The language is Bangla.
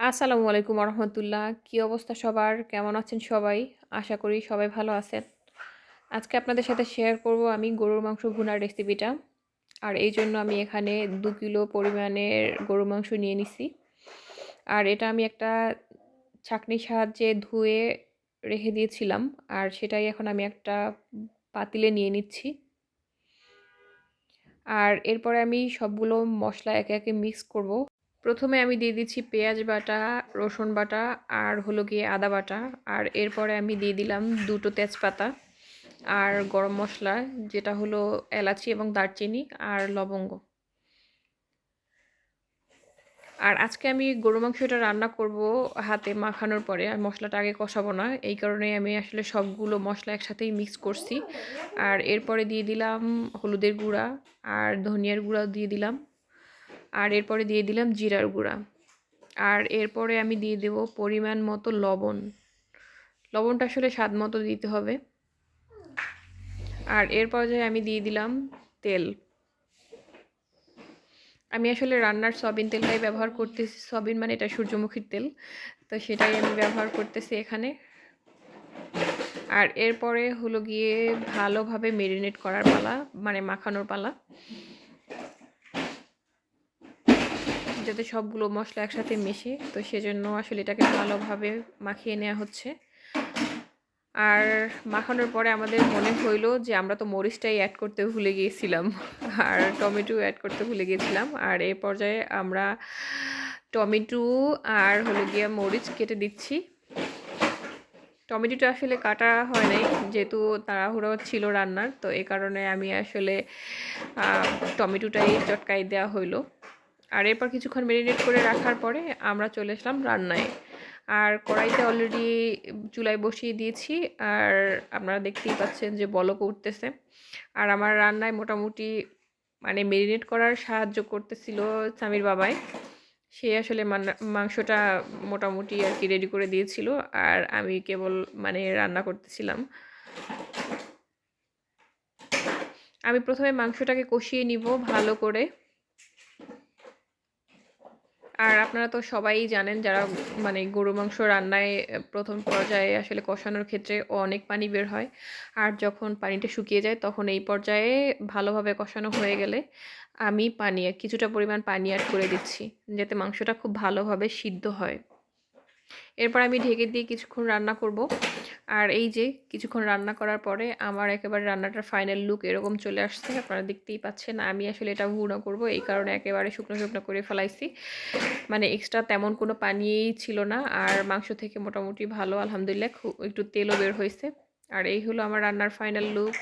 আসসালামু আলাইকুম রহমতুল্লাহ কী অবস্থা সবার? কেমন আছেন সবাই? আশা করি সবাই ভালো আছেন। আজকে আপনাদের সাথে শেয়ার করব আমি গরুর মাংস ভুনার রেসিপিটা আর এই জন্য আমি এখানে দু কিলো পরিমাণের গরুর মাংস নিয়ে নিছি। আর এটা আমি একটা ছাকনির সাহায্যে ধুয়ে রেখে দিয়েছিলাম। আর সেটাই এখন আমি একটা পাতিলে নিয়ে নিচ্ছি। আর এরপরে আমি সবগুলো মশলা একে একে মিক্স করব। প্রথমে আমি দিয়ে দিচ্ছি পেঁয়াজ বাটা, রসুন বাটা আর হলো গিয়ে আদা বাটা। আর এরপরে আমি দিয়ে দিলাম দুটো তেজপাতা আর গরম মশলা, যেটা হলো এলাচি এবং দারচিনি আর লবঙ্গ। আর আজকে আমি গরু মাংসটা রান্না করব হাতে মাখানোর পরে। আর মশলাটা আগে কষাবো না। এই কারণে আমি আসলে সবগুলো মশলা একসাথেই মিক্স করছি। আর এরপরে দিয়ে দিলাম হলুদের গুঁড়া আর ধনিয়ার গুঁড়া দিয়ে দিলাম। আর এরপরে দিয়ে দিলাম জিরার গুঁড়া। আর এরপরে আমি দিয়ে দেব পরিমাণ মতো লবণ। লবণটা আসলে স্বাদ মতো দিতে হবে। আর এর পর্যায়ে আমি দিয়ে দিলাম তেল। আমি আসলে রান্নার সয়াবিন তেলটাই ব্যবহার করতেছি। সয়াবিন মানে এটা সূর্যমুখীর তেল। তো সেটাই আমি ব্যবহার করতেছি এখানে। আর এরপরে হলো গিয়ে ভালোভাবে মেরিনেট করার পালা মানে মাখানোর পালা। যাতে সবগুলো মশলা একসাথে মিশে, তো সেজন্য আসলে এটাকে ভালোভাবে মাখিয়ে নেওয়া হচ্ছে। আর মাখানোর পরে আমাদের মনে হইল যে আমরা তো মরিচটাই অ্যাড করতে ভুলে গিয়েছিলাম, আর টমেটো অ্যাড করতে ভুলে গিয়েছিলাম। আর এ পর্যায়ে আমরা টমেটো আর হলো গিয়ে মরিচ কেটে দিচ্ছি। টমেটোটা আসলে কাটা হয় নাই, যেহেতু তাড়াহুড়ো ছিল রান্নার, তো এ কারণে আমি আসলে টমেটোটাই চটকাই দেওয়া হইল। আর এরপর কিছুক্ষণ মেরিনেট করে রাখার পরে আমরা চলে আসলাম রান্নায়। আর কড়াইতে অলরেডি চুলায় বসিয়ে দিয়েছি, আর আপনারা দেখতেই পাচ্ছেন যে বলক উঠতেছে। আর আমার রান্নায় মোটামুটি মানে মেরিনেট করার সাহায্য করতেছিল স্বামীর বাবাই। সে আসলে মাংসটা মোটামুটি আর কি রেডি করে দিয়েছিল, আর আমি কেবল মানে রান্না করতেছিলাম। আমি প্রথমে মাংসটাকে কষিয়ে নিব ভালো করে। আর আপনারা তো সবাই জানেন যারা মানে গরু মাংস রান্নায় প্রথম পর্যায়ে আসলে কষানোর ক্ষেত্রে অনেক পানি বের হয়। আর যখন পানিটা শুকিয়ে যায় তখন এই পর্যায়ে ভালোভাবে কষানো হয়ে গেলে আমি পানি, কিছুটা পরিমাণ পানি অ্যাড করে দিচ্ছি, যাতে মাংসটা খুব ভালোভাবে সিদ্ধ হয়। এরপর আমি ঢেকে দিয়ে কিছুক্ষণ রান্না করব। আর এই যে কিছুক্ষণ রান্না করার পরে আমার একেবারে রান্নাটার ফাইনাল লুক এরকম চলে আসছে, আপনারা দেখতেই পাচ্ছেন। আমি আসলে এটা ভুনা করব, এই কারণে একেবারে শুকনো শুকনো করে ফেলাইছি। মানে এক্সট্রা তেমন কোনো পানিই ছিল না, আর মাংস থেকে মোটামুটি ভালো, আলহামদুলিল্লাহ একটু তেলও বের হয়েছে আর এই হলো আমার রান্নার ফাইনাল লুক